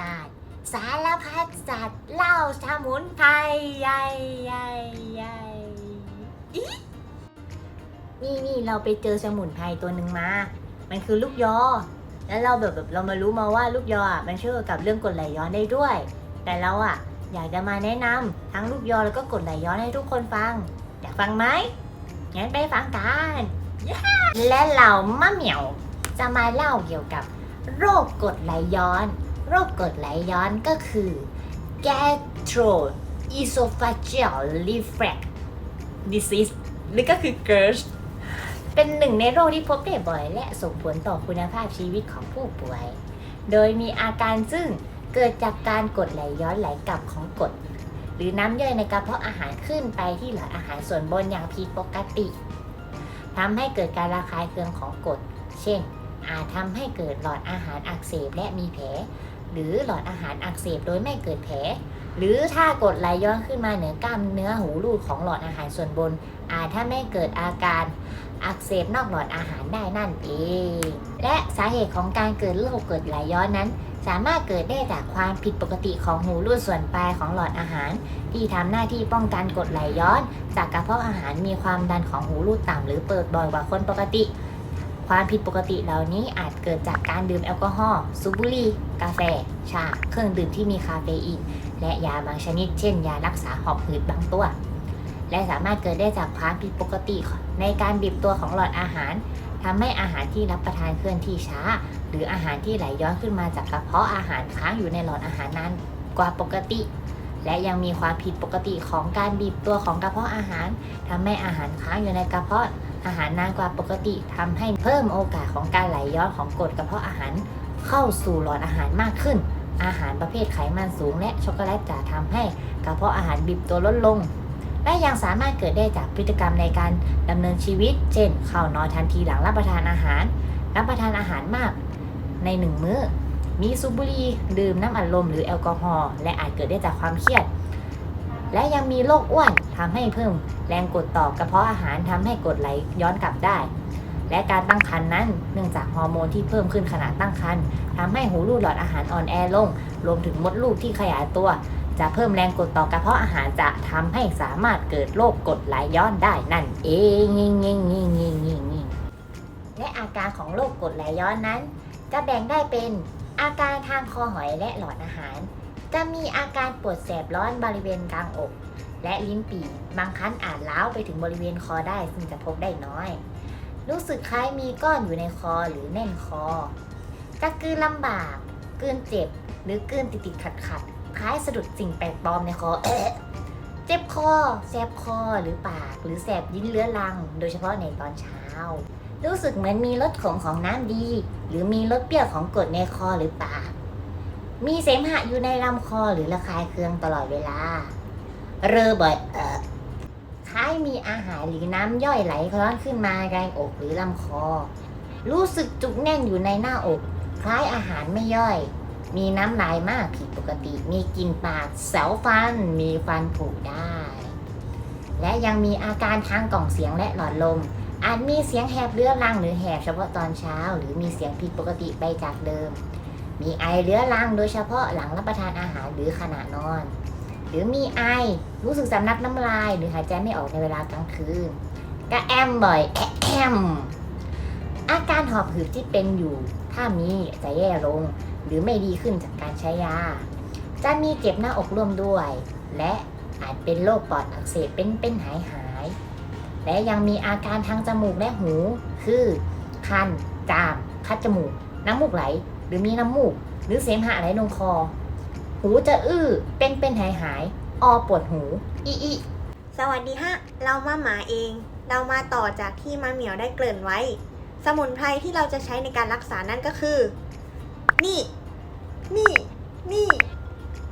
การสารพัดสัตว์เล่าสมุนไพรใหญ่ใหญ่ใหญ่นี่นี่เราไปเจอสมุนไพรตัวหนึ่งมา มันคือลูกยอ แล้วเราแบบแบบเรามารู้มาว่าลูกยออะมันช่วยกับเรื่องกรดไหลย้อนได้ด้วย แต่เราอะอยากจะมาแนะนำทั้งลูกยอแล้วก็กรดไหลย้อนให้ทุกคนฟัง อยากฟังไหมงั้นไปฟังกันและเรามะเหมียวจะมาเล่าเกี่ยวกับโรคกรดไหลย้อน โรคกรดไหลย้อนก็คือ gastroesophageal reflux disease หรือก็คือ GERD เป็นหนึ่งในโรคที่พบได้บ่อย และส่งผลต่อคุณภาพชีวิตของผู้ป่วย โดยมีอาการซึ่งเกิดจากการกดไหลย้อนไหลกลับของกรดหรือน้ำย่อยในกระเพาะอาหารขึ้นไปที่หลอดอาหารส่วนบนอย่างผิดปกติทำให้เกิดการระคายเคืองของกรดเช่น อาจทำให้เกิดหลอดอาหารอักเสบและมีแผล หรือหลอดอาหารอักเสบโดยไม่เกิดแผล หรือถ้ากดไหลย้อนขึ้นมาเหนือกล้ามเนื้อหูรูดของหลอดอาหารส่วนบน อาจถ้าไม่เกิดอาการอักเสบนอกหลอดอาหารได้นั่นเอง และสาเหตุของการเกิดโรคกรดไหลย้อนนั้น สามารถเกิดได้จากความผิดปกติของหูรูดส่วนปลายของหลอดอาหาร ที่ทำหน้าที่ป้องกันกดไหลย้อน จากกระเพาะอาหารมีความดันของหูรูดต่ำหรือเปิดบ่อยกว่าคนปกติ ความผิดปกติเหล่านี้อาจเกิดจากการดื่มแอลกอฮอล์สูบบุหรี่กาแฟ ชา เครื่องดื่มที่มีคาเฟอีน และยาบางชนิด เช่น ยารักษาหอบหืดบางตัว และสามารถเกิดได้จากความผิดปกติในการบีบตัวของหลอดอาหารทำให้อาหารที่รับประทานเคลื่อนที่ช้า หรืออาหารที่ไหลย้อนขึ้นมาจากกระเพาะอาหารค้างอยู่ในหลอดอาหารนานกว่าปกติและยังมีความผิดปกติของการบีบตัวของกระเพาะอาหารทำให้อาหารค้างอยู่ในกระเพาะ อาหารนานกว่าปกติทำให้เพิ่มโอกาสของการไหลย้อนของกรดกระเพาะอาหารเข้าสู่หลอดอาหารมากขึ้น อาหารประเภทไขมันสูงและช็อกโกแลตจะทำให้กระเพาะอาหารบีบตัวลดลง และยังสามารถเกิดได้จากพฤติกรรมในการดำเนินชีวิต เช่นเข้านอนทันทีหลังรับประทานอาหาร รับประทานอาหารมากในหนึ่งมื้อ มีสูบบุหรี่ดื่มน้ำอัดลมหรือแอลกอฮอล์และอาจเกิดได้จากความเครียด และยังมีโรคอ้วนทำให้เพิ่มแรงกดต่อกระเพาะอาหารทำให้กดไหลย้อนกลับได้ และการตั้งครรภ์นั้นเนื่องจากฮอร์โมนที่เพิ่มขึ้นขณะตั้งครรภ์ทำให้หูรูดหลอดอาหารอ่อนแอลง รวมถึงมดลูกที่ขยายตัว จะเพิ่มแรงกดต่อกระเพาะอาหารจะทำให้สามารถเกิดโรคกดไหลย้อนได้นั่นเองงงงงงงงงและอาการของโรคกดไหลย้อนนั้น จะแบ่งได้เป็นอาการทางคอหอยและหลอดอาหาร จะมีอาการปวดแสบร้อนบริเวณกลางอก และลิ้นปี่บางครั้งอาจล้าวไปถึงบริเวณคอได้ซึ่งจะพบได้น้อย รู้สึกคล้ายมีก้อนอยู่ในคอหรือแน่นคอจะกลืนลำบากกลืนเจ็บ หรือกลืนติดติดขัดขัดๆคล้ายสะดุดสิ่งแปลกปลอมในคอเอ๊ะเจ็บคอ แสบคอหรือปาก หรือแสบยิ้นเลื้อรัง โดยเฉพาะในตอนเช้า รู้สึกเหมือนมีรสขมของน้ำดี หรือมีรสเปรี้ยวของกรดในคอหรือปาก มีเสมหะอยู่ในลำคอหรือระคายเคืองตลอดเวลา เรอบ่อยเออคล้ายมีอาหารหรือน้ำย่อยไหลร้อนขึ้นมาแรงอกหรือลำคอ รู้สึกจุกแน่นอยู่ในหน้าอก คล้ายอาหารไม่ย่อย มีน้ำลายมากผิดปกติ มีกลินปากเสาฟัน มีฟันผุได้ และยังมีอาการทางกล่องเสียงและหลอดลม อาจมีเสียงแหบเรื้อรังหรือแหบเฉพาะตอนเช้า หรือมีเสียงผิดปกติไปจากเดิม มีไอเรื้อรังโดยเฉพาะหลังรับประทานอาหารหรือขณะนอน หรือมีไอรู้สึกสำนักน้ำลาย หรือหายใจไม่ออกในเวลากลางคืนกระแอมบ่อยแอแอมอาการหอบหืดที่เป็นอยู่ ถ้ามีจะแย่ลง หรือไม่ดีขึ้นจากการใช้ยา จะมีเจ็บหน้าอกร่วมด้วย และอาจเป็นโรคปอดอักเสบเป็นเป็นหายหาย และยังมีอาการทางจมูกและหู คือ คัน จาม คัดจมูก น้ำมูกไหล หรือมีน้ำมูก หรือเสมหะไหลลงคอ หูจะอื้อ เป็นเป็นหายหายๆออปวดหู อีอีสวัสดีฮะ เรามาหมาเอง เรามาต่อจากที่มาเหมียวได้เกริ่นไว้ สมุนไพรที่เราจะใช้ในการรักษานั่นก็คือ นี่ นี่ นี่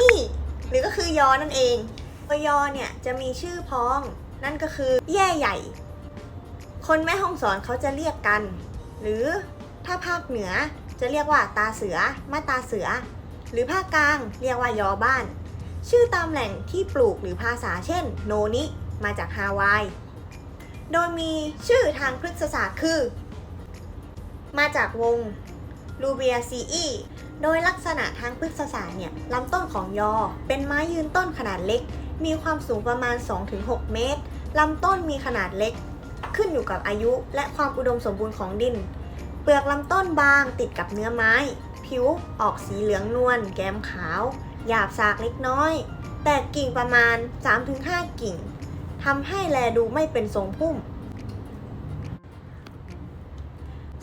นี่ หรือก็คือยอนั่นเองตัวยอเนี่ยจะมีชื่อพ้อง นั่นก็คือ แย่ใหญ่ คนแม่ห้องสอนเขาจะเรียกกัน หรือถ้าภาคเหนือ จะเรียกว่าตาเสือ มาตาเสือ หรือภาคกลางเรียกว่ายอบ้าน ชื่อตามแหล่งที่ปลูกหรือภาษาเช่น โนนิ มาจากฮาวาย โดยมีชื่อทางพฤกษศาสตร์คือ มาจากวงลูเบียซีอีโดยลักษณะทางพฤกษศาสตร์เนี่ยลำต้นของยอ เป็นไม้ยืนต้นขนาดเล็ก มีความสูงประมาณ 2-6 เมตรลำต้นมีขนาดเล็ก ขึ้นอยู่กับอายุและความอุดมสมบูรณ์ของดิน เปลือกลำต้นบางติดกับเนื้อไม้ ผิวออกสีเหลืองนวลแก้มขาว หยาบสากเล็กน้อย แตกกิ่งประมาณ 3-5 กิ่งทำให้แลดูไม่เป็นทรงพุ่ม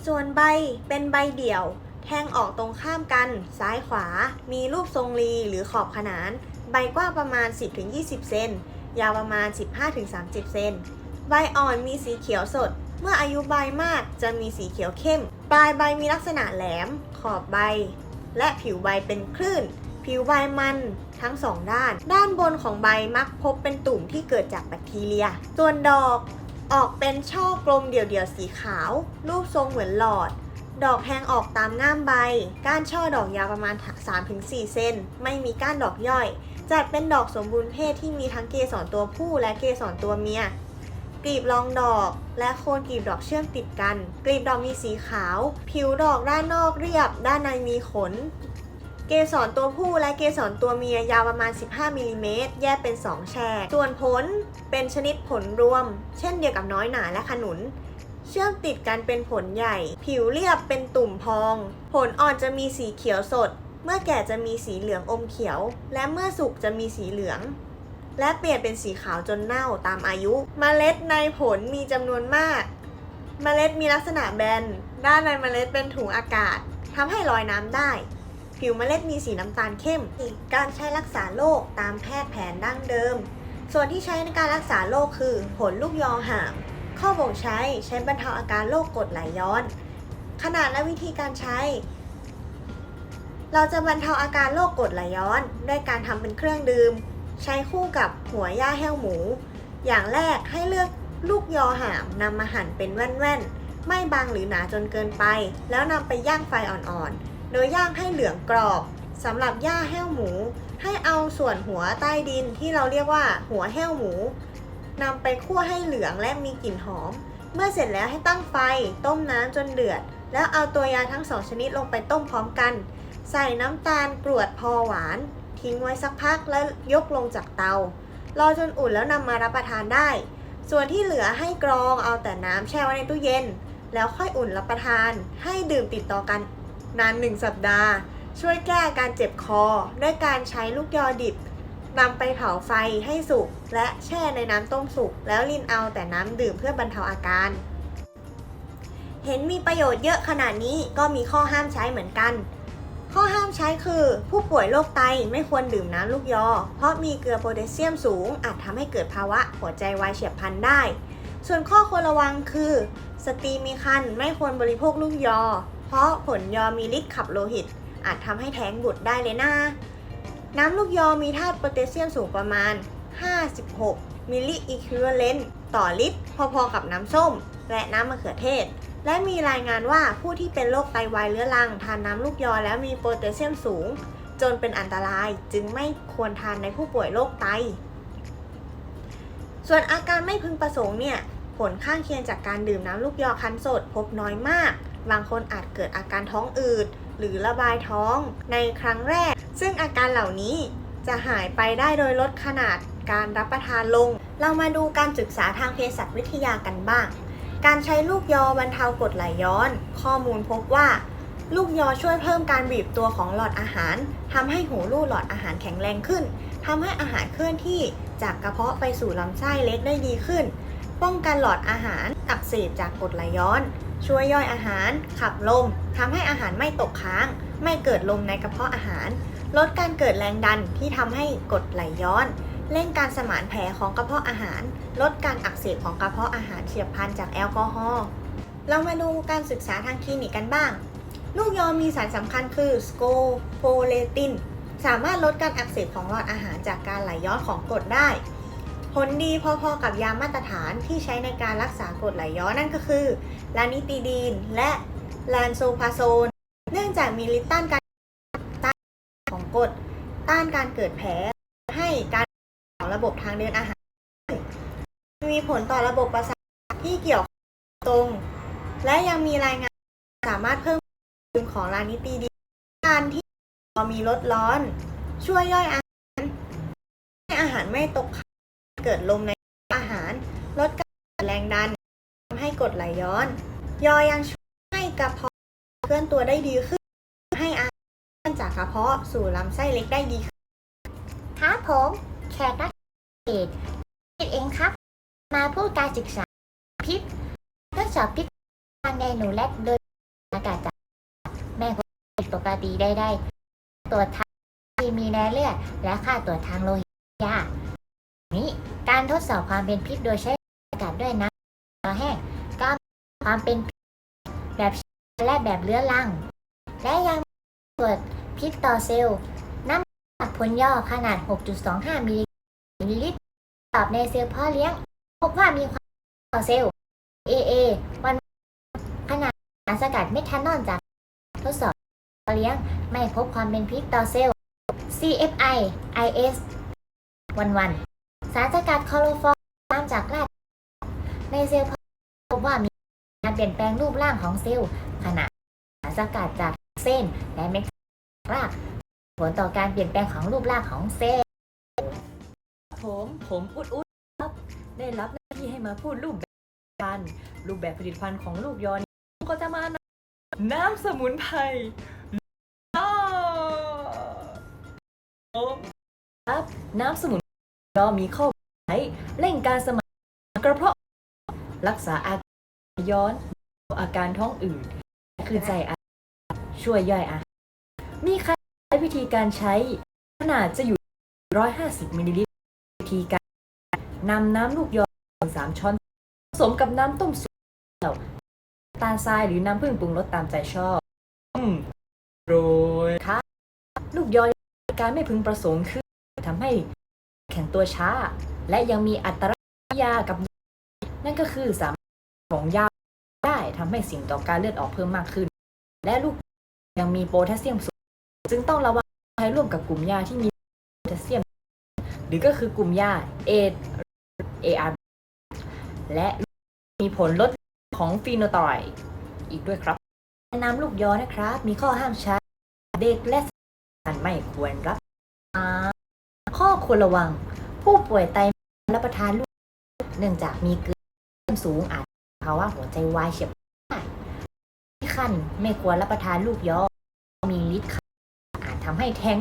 ส่วนใบเป็นใบเดี่ยว แทงออกตรงข้ามกัน ซ้ายขวา มีรูปทรงรีหรือขอบขนาน ใบกว้างประมาณ 10-20 เซน ยาวประมาณ 15-30 เซน ใบอ่อนมีสีเขียวสด เมื่ออายุใบมากจะมีสีเขียวเข้ม ปลายใบมีลักษณะแหลม ขอบใบ และผิวใบเป็นคลื่น ผิวใบมันทั้งสองด้าน ด้านบนของใบมักพบเป็นตุ่มที่เกิดจากแบคทีเรีย ส่วนดอกออกเป็นช่อกลมเดี่ยวๆสีขาว รูปทรงเหมือนหลอด ดอกแทงออกตามง่ามใบ ก้านช่อดอกยาวประมาณ 3-4 เซน ไม่มีก้านดอกย่อย จัดเป็นดอกสมบูรณ์เพศที่มีทั้งเกสรตัวผู้และเกสรตัวเมีย กลีบรองดอก และโคนกลีบดอกเชื่อมติดกัน กลีบดอกมีสีขาว ผิวดอกด้านนอกเรียบ ด้านในมีขน เกสรตัวผู้และเกสรตัวเมียยาวประมาณ 15มิลลิเมตรแยกเป็น 2 แฉก ส่วนผลเป็นชนิดผลรวม เช่นเดียวกับน้อยหนาและขนุนเชื่อมติดกันเป็นผลใหญ่ ผิวเรียบเป็นตุ่มพอง ผลอ่อนจะมีสีเขียวสด เมื่อแก่จะมีสีเหลืองอมเขียว และเมื่อสุกจะมีสีเหลือง และเปลี่ยนเป็นสีขาวจนเน่าตามอายุเมล็ดในผลมีจำนวนมากเมล็ดมีลักษณะแบน ด้านในเมล็ดเป็นถุงอากาศทำให้ลอยน้ำได้ ผิวเมล็ดมีสีน้ำตาลเข้ม การใช้รักษาโรคตามแพทย์แผนดั้งเดิม ส่วนที่ใช้ในการรักษาโรคคือ ผลลูกยอห่าม ข้อบ่งใช้ใช้บรรเทาอาการโรคกรดไหลย้อน ขนาดและวิธีการใช้ เราจะบรรเทาอาการโรคกรดไหลย้อน ด้วยการทำเป็นเครื่องดื่ม ใช้คู่กับหัวหญ้าแห้วหมู อย่างแรกให้เลือกลูกยอหามนำมาหั่นเป็นแว่นๆ ไม่บางหรือหนาจนเกินไป แล้วนำไปย่างไฟอ่อนๆ โดยย่างให้เหลืองกรอบสำหรับหญ้าแห้วหมู ให้เอาส่วนหัวใต้ดินที่เราเรียกว่าหัวแห้วหมูนำไปคั่วให้เหลืองและมีกลิ่นหอม เมื่อเสร็จแล้วให้ตั้งไฟ ต้มน้ำจนเดือด แล้วเอาตัวยาทั้งสองชนิดลงไปต้มพร้อมกัน ใส่น้ำตาลกรวดพอหวาน ทิ้งไว้สักพักแล้วยกลงจากเตา รอจนอุ่นแล้วนำมารับประทานได้ ส่วนที่เหลือให้กรองเอาแต่น้ำแช่ไว้ในตู้เย็น แล้วค่อยอุ่นรับประทาน ให้ดื่มติดต่อกันนานหนึ่งสัปดาห์ ช่วยแก้อาการเจ็บคอ ด้วยการใช้ลูกยอดิบนำไปเผาไฟให้สุก และแช่ในน้ำต้มสุก แล้วรินเอาแต่น้ำดื่มเพื่อบรรเทาอาการ เห็นมีประโยชน์เยอะขนาดนี้ก็มีข้อห้ามใช้เหมือนกัน ข้อห้ามใช้คือ ผู้ป่วยโรคไตไม่ควรดื่มน้ำลูกยอ เพราะมีเกลือโพแทสเซียมสูง อาจทำให้เกิดภาวะหัวใจวายเฉียบพลันได้ ส่วนข้อควรระวังคือ สตรีมีครรภ์ไม่ควรบริโภคลูกยอ เพราะผลยอมีฤทธิ์ขับโลหิต อาจทำให้แท้งบุตรได้เลยนะ น้ำลูกยอมีธาตุโพแทสเซียมสูงประมาณ 56 มิลลิอิคิวเลนต่อลิตร พอๆกับน้ำส้ม และน้ำมะเขือเทศ และมีรายงานว่าผู้ที่เป็นโรคไตวายเรื้อรัง ทานน้ำลูกยอแล้วมีโพแทสเซียมสูง จนเป็นอันตรายจึงไม่ควรทานในผู้ป่วยโรคไต ส่วนอาการไม่พึงประสงค์เนี่ยผลข้างเคียงจากการดื่มน้ำลูกยอคั้นสดพบน้อยมาก บางคนอาจเกิดอาการท้องอืด หรือระบายท้องในครั้งแรก ซึ่งอาการเหล่านี้จะหายไปได้โดยลดขนาดการรับประทานลง เรามาดูการศึกษาทางเภสัชวิทยากันบ้าง การใช้ลูกยอบรรเทากรดไหลย้อน ข้อมูลพบว่า ลูกยอช่วยเพิ่มการบีบตัวของหลอดอาหารทำให้หูรูดหลอดอาหารแข็งแรงขึ้นทำให้อาหารเคลื่อนที่จากกระเพาะไปสู่ลำไส้เล็กได้ดีขึ้น ป้องกันหลอดอาหารอักเสบจากกรดไหลย้อน ช่วยย่อยอาหาร ขับลมทำให้อาหารไม่ตกค้าง ไม่เกิดลมในกระเพาะอาหาร ลดการเกิดแรงดันที่ทำให้กรดไหลย้อน เร่งการสมานแผลของกระเพาะอาหาร ลดการอักเสบของกระเพาะอาหารเฉียบพลันจากแอลกอฮอล์เรามาดูการศึกษาทางคลินิกกันบ้าง ลูกยอมีสารสำคัญคือสโกโพเลติน สามารถลดการอักเสบของหลอดอาหารจากการไหลย้อนของกรดได้ ผลดีพอๆกับยามาตรฐานที่ใช้ในการรักษากรดไหลย้อนนั่นก็คือลานิติดีน และแลนโซพาโซน เนื่องจากมีฤทธิ์ต้านการต้านของกรดต้านการเกิดแผลให้การ ระบบทางเดินอาหาร มีผลต่อระบบประสาทที่เกี่ยวตรง และยังมีรายงานสามารถเพิ่มของลานิตีดีการที่พอมีลดร้อน ช่วยย่อยอาหารให้อาหารไม่ตกค้างเกิดลมในอาหาร ลดการแรงดันทำให้กดไหลย้อน ยอยังช่วยให้กระเพาะเคลื่อนตัวได้ดีขึ้น ให้อาหารจากกระเพาะสู่ลำไส้เล็กได้ดีขึ้นครับผมแขกรับ เอกคิดเองครับ มาพูดการศึกษาพิษทดสอบพิษทางในหนูและโดยอากาศจากแม่คนผิดปกติได้ได้ ตรวจทางที่มีในเลือดและค่าตรวจทางโลหิตยานี้การทดสอบความเป็นพิษโดยใช้อากาศด้วยน้ำแห้งก็ความเป็นพิษแบบและแบบเรื้อรัง และยังตรวจพิษต่อเซลล์น้ำผลย่อขนาด 6.25มิลลิ ลิตตอบในเซลล์พ่อเลี้ยง พบว่ามีความต่อเซลล์ AA วันขนาดสารสกัดเมทานอลจากทดสอบพ่อเลี้ยงไม่พบความเป็นพิษต่อเซลล์ CFI IS วันวันสารสกัดคลอโรฟอร์มตามจากรากในเซลล์พ่อพบว่ามีการเปลี่ยนแปลงรูปร่างของเซลล์ขณะสารสกัดจากเส้นและเม็ดรากผลต่อการเปลี่ยนแปลงของรูปร่างของเซลล์ ผมผมอุดอุดครับได้รับหน้าที่ให้มาพูดรูปแบบกันรูปแบบผลิตภัณฑ์ของลูกยอนก็จะมานน้ำสมุนไพรอ้าวผมครับน้ำสมุนไพรยอมีข้อใช้เร่งการสมานกระเพาะรักษาอาการย้อนอาการท้องอืดคือใจอาช่วยย่อยอาหารมีใครใช้วิธีการใช้ขนาดจะอยู่ 150มิลลิลิตร ธีการนำน้ำลูกยอสามช้อนผสมกับน้ำต้มสุกตาลทรายหรือน้ำผึ้งปรุงรสตามใจชอบอืมโรยค่ะลูกยอการไม่พึงประสงค์คือทำให้แข็งตัวช้า และยังมีอัตรายากับ นั่นก็คือสามารถของยาได้ทำให้สิ่งต่อการเลือดออกเพิ่มมากขึ้น และลูกยังมีโพแทสเซียมสูง จึงต้องระวังใช้ร่วมกับกลุ่มยาที่มีโพแทสเซียม รือก็คือกลุ่มยา A AR และมีผลลดของฟีโนไตด์อีกด้วยครับน้ำลูกยอนะครับ มีข้อห้ามใช้เด็กและสันไม่ควรรับอ่าข้อควรระวัง ผู้ป่วยไตรับประทานลูกเนื่องจากมีเกลือสูงอาจภาวะหัวใจวายเฉียบพลันที่ขั้นไม่ควรรับประทานลูกยอ มีฤทธิ์ขับอาจทำให้แท้ง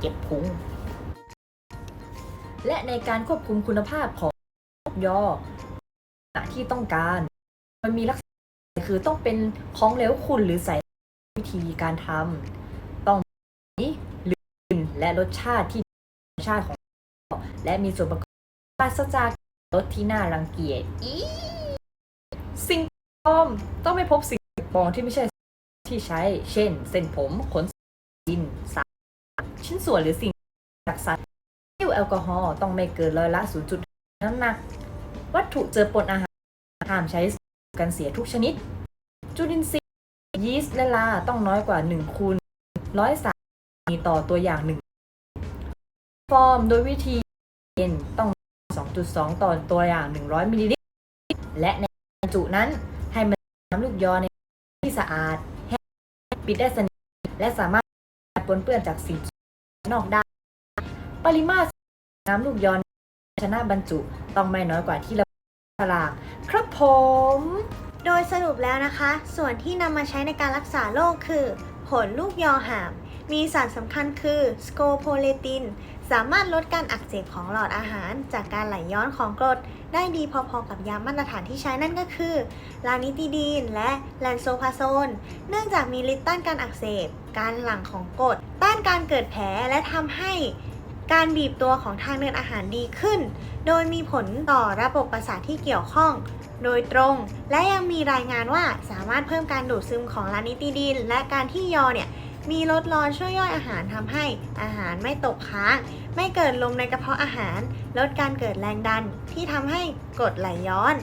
เจ็บพุง และในการควบคุมคุณภาพของยอณะที่ต้องการ มันมีลักษณะคือต้องเป็นของเหลวขุ่นหรือใส่วิธีการทำต้องมีหรือนและรสชาติที่รสชาติของและมีส่วนประกอบปราศจากรสที่น่ารังเกียจอีสิ่งปลอมต้องไม่พบสิ่งปลอมที่ไม่ใช่ที่ใช้ เช่น เส้นผมขนดินสา ชิ้นส่วนหรือสิ่งจากสัตว์แอลกอฮอล์ต้องไม่เกินร้อยละ 0.5 น้ำหนัก วัตถุเจอปนอาหารห้ามใช้กันเสียทุกชนิด จุลินทรีย์ยีสต์และลาต้องน้อยกว่า1คูณร้อยสามมีต่อตัวอย่างหนึ่งฟอร์มโดยวิธีเย็นต้อง 2.2 ต่อตัวอย่าง 100 มิลลิลิตร และในบรรจุนั้นให้มันน้ำลูกยอในที่สะอาดแห้งปิดได้สนิทและสามารถปนเปื้อนจากสิ่ง นอกได้ ปริมาตรน้ำลูกย้อนชนะบรรจุต้องไม่น้อยกว่าที่ระบุฉลากครับผม โดยสรุปแล้วนะคะ ส่วนที่นำมาใช้ในการรักษาโรคคือ ผลลูกยอหาม มีสารสำคัญคือสโกโพเลติน สามารถลดการอักเสบของหลอดอาหาร จากการไหลย้อนของกรด ได้ดีพอๆกับยามาตรฐานที่ใช้นั่นก็คือ ลานิติดีนและแลนโซพาโซน เนื่องจากมีฤทธิ์ต้านการอักเสบ การหลั่งของกรดต้านการเกิดแผลและทำให้การบีบตัวของทางเดินอาหารดีขึ้น โดยมีผลต่อระบบประสาทที่เกี่ยวข้อง โดยตรง และยังมีรายงานว่าสามารถเพิ่มการดูดซึมของลานิติดีนและการที่ยอเนี่ยมีลดร้อนช่วยย่อยอาหารทำให้อาหารไม่ตกค้าง ไม่เกิดลมในกระเพาะอาหาร ลดการเกิดแรงดันที่ทำให้กรดไหลย้อน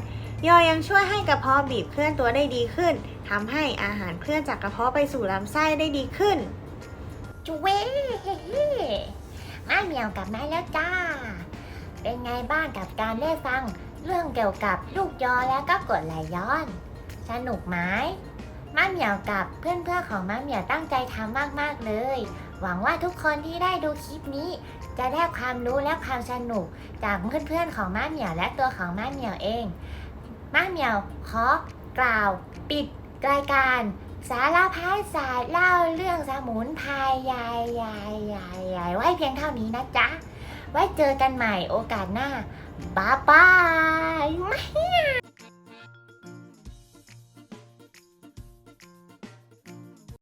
ยอยังช่วยให้กระเพาะบีบเคลื่อนตัวได้ดีขึ้น ทำให้อาหารเคลื่อนจากกระเพาะไปสู่ลำไส้ได้ดีขึ้น จุเว้มาเหมียวกลับมาแล้วจ้า เป็นไงบ้างกับการได้ฟังเรื่องเกี่ยวกับลูกยอแล้วก็กดไหลย้อน สนุกไหมมาเหมียวกับเพื่อนๆของมาเหมียวตั้งใจทำมากๆเลย หวังว่าทุกคนที่ได้ดูคลิปนี้ จะได้ความรู้และความสนุกจากเพื่อนๆของมาเหมียวและตัวของมาเหมียวเองมาเหมียวขอกล่าวปิด รายการสารพัดสาสตร์เล่าเรื่องสมุนไพรยายยายยายยายไว้เพียงเท่านี้นะจ๊ะ ไว้เจอกันใหม่โอกาสหน้า บ๊ายบาย